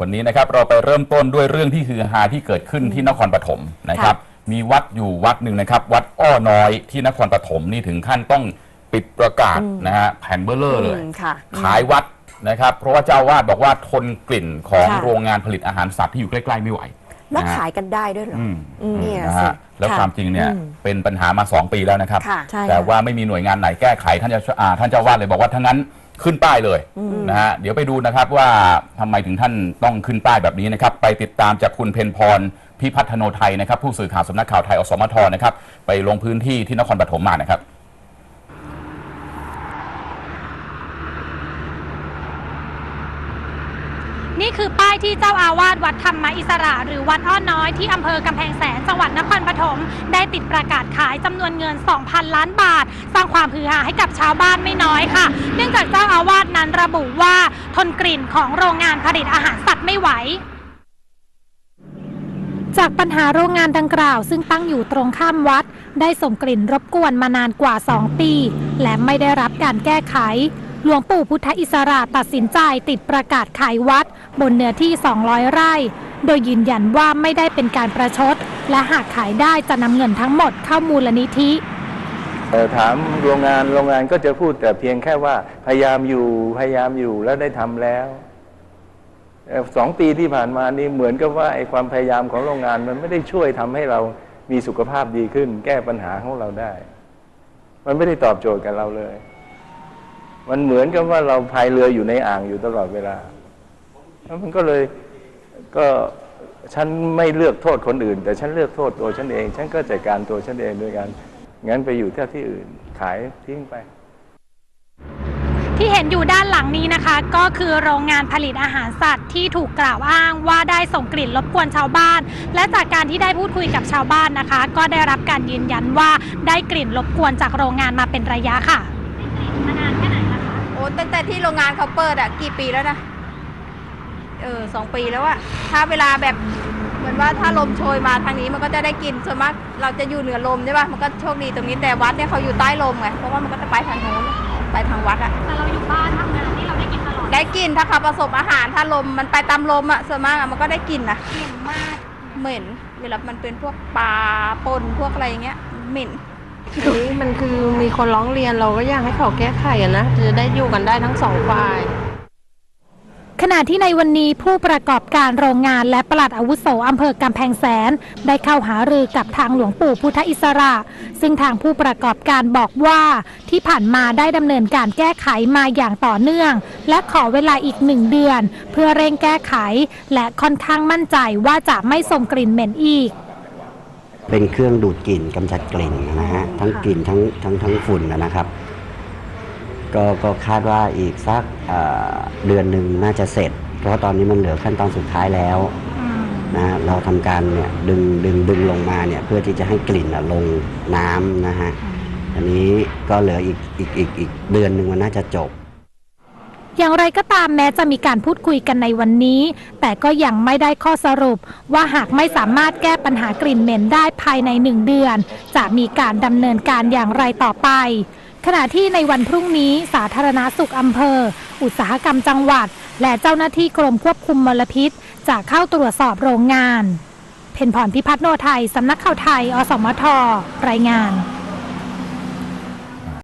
วันนี้นะครับเราไปเริ่มต้นด้วยเรื่องที่คือฮาที่เกิดขึ้นที่นครปฐมนะครับ มีวัดอยู่วัดหนึ่งนะครับ วัดอ้อน้อยที่นครปฐมนี่ถึงขั้นต้องปิดประกาศนะฮะแผ่นเบลเลอร์เลยอืมค่ะขายวัดนะครับ เพราะว่าเจ้าวาดบอกว่าทนกลิ่นของค่ะโรงงานผลิตอาหารสัตว์ที่อยู่ใกล้ๆไม่ไหวแล้วนะฮะขายกันได้ด้วยเหรออืมอืมเนี่ยนะสิฮะแล้วค่ะความจริงเนี่ยอืมเป็นปัญหามา 2 ปีแล้วนะครับค่ะใช่แต่ค่ะว่าไม่มีหน่วยงานไหนแก้ไขท่านจะอ่าท่านเจ้าวาดเลยบอกว่าทั้งนั้น ขึ้นป้ายเลยนะฮะเดี๋ยวไปดูนะครับว่าทำไมถึงท่านต้องขึ้นป้ายแบบนี้นะครับ ไปติดตามจากคุณเพนพรพิพัฒโนไทยนะครับ ผู้สื่อข่าวสำนักข่าวไทยอสมทนะครับ ไปลงพื้นที่ที่นครปฐมมานะครับ นี่คือป้ายที่เจ้าอาวาสวัดธรรมอิสระ หรือวัดอ้อน้อยที่อำเภอกำแพงแสนจังหวัดนครปฐมได้ติดประกาศขายจำนวนเงิน 2,000 ล้านบาท สร้างความฮือฮาให้กับชาวบ้านไม่น้อยค่ะ เนื่องจากเจ้าอาวาสนั้นระบุว่าทนกลิ่นของโรงงานผลิตอาหารสัตว์ไม่ไหวจากปัญหาโรงงานดังกล่าว ซึ่งตั้งอยู่ตรงข้ามวัด ได้ส่งกลิ่นรบกวนมานานกว่า 2 ปี และไม่ได้รับการแก้ไข หลวงปู่พุทธอิสระตัดสินใจติดประกาศขายวัด บนเนื้อที่ 200 ไร่ โดยยืนยันว่าไม่ได้เป็นการประชด และหากขายได้จะนำเงินทั้งหมดเข้ามูลนิธิถามโรงงานโรงงานก็จะพูดแต่เพียงแค่ว่าพยายามอยู่พยายามอยู่แล้วได้ทำแล้วสองปีที่ผ่านมานี่เหมือนกับว่าไอ้ความพยายามของโรงงานมันไม่ได้ช่วยทำให้เรามีสุขภาพดีขึ้น แก้ปัญหาของเราได้ มันไม่ได้ตอบโจทย์กับเราเลย มันเหมือนกับว่าเราพายเรืออยู่ในอ่างอยู่ตลอดเวลาแล้วมันก็เลยก็ฉันไม่เลือกโทษคนอื่น แต่ฉันเลือกโทษตัวฉันเอง ฉันก็จัดการตัวฉันเองด้วยกันงั้นไปอยู่ที่ที่อื่นขายทิ้งไป ที่เห็นอยู่ด้านหลังนี้นะคะ ก็คือโรงงานผลิตอาหารสัตว์ที่ถูกกล่าวอ้างว่าได้ส่งกลิ่นรบกวนชาวบ้าน และจากการที่ได้พูดคุยกับชาวบ้านนะคะ ก็ได้รับการยืนยันว่าได้กลิ่นรบกวนจากโรงงานมาเป็นระยะค่ะมานานแค่ไหนคะ โอ้ตั้งแต่ที่โรงงานเขาเปิดอะกี่ปีแล้วนะ เออสองปีแล้วอะถ้าเวลาแบบเหมือนว่าถ้าลมโชยมาทางนี้มันก็จะได้กลิ่นส่วนมากเราจะอยู่เหนือลมใช่ปะมันก็โชคดีตรงนี้แต่วัดเนี่ยเขาอยู่ใต้ลมไงเพราะว่ามันก็จะไปทางโน้นไปทางวัดอะแต่เราอยู่บ้านทำงานนี่เราได้กลิ่นตลอดได้กลิ่นถ้าเขาผสมอาหารถ้าลมมันไปตามลมอะส่วนมากอะมันก็ได้กลิ่นนะกลิ่นมากเหม็นเวลามันเป็นพวกปลาปนพวกอะไรอย่างเงี้ยเหม็น อันนี้มันคือมีคนร้องเรียนเราก็อยากให้เขาแก้ไขอะนะจะได้อยู่กันได้ทั้งสองฝ่าย ขณะที่ในวันนี้ผู้ประกอบการโรงงานและปลัดอาวุโสอำเภอกำแพงแสน ได้เข้าหารือกับทางหลวงปู่พุทธอิสระ ซึ่งทางผู้ประกอบการบอกว่าที่ผ่านมาได้ดำเนินการแก้ไขมาอย่างต่อเนื่อง และขอเวลาอีกหนึ่งเดือน เพื่อเร่งแก้ไข และค่อนข้างมั่นใจว่าจะไม่ส่งกลิ่นเหม็นอีก เป็นเครื่องดูดกลิ่นกำจัดกลิ่นนะฮะทั้งกลิ่นทั้งทั้งทั้งฝุ่นนะครับ ก็ก็คาดว่าอีกสักเอ่อเดือนหนึ่งน่าจะเสร็จ เพราะตอนนี้มันเหลือขั้นตอนสุดท้ายแล้วนะฮะเราทำการเนี่ยดึงดึงดึงลงมาเนี่ยเพื่อที่จะให้กลิ่นอะลงน้ำนะฮะอันนี้ก็เหลืออีกอีกอีกอีกเดือนหนึ่งมันน่าจะจบ อย่างไรก็ตามแม้จะมีการพูดคุยกันในวันนี้ แต่ก็ยังไม่ได้ข้อสรุป ว่าหากไม่สามารถแก้ปัญหากลิ่นเหม็นได้ภายในหนึ่งเดือน จะมีการดำเนินการอย่างไรต่อไป ขณะที่ในวันพรุ่งนี้สาธารณาสุขอำเภอ อุตสาหกรรมจังหวัด และเจ้าหน้าที่กรมควบคุมมลพิษ จะเข้าตรวจสอบโรงงาน เพนพรพิพัฒน์โนไทยสำนักข่าวไทย อสมทรายงาน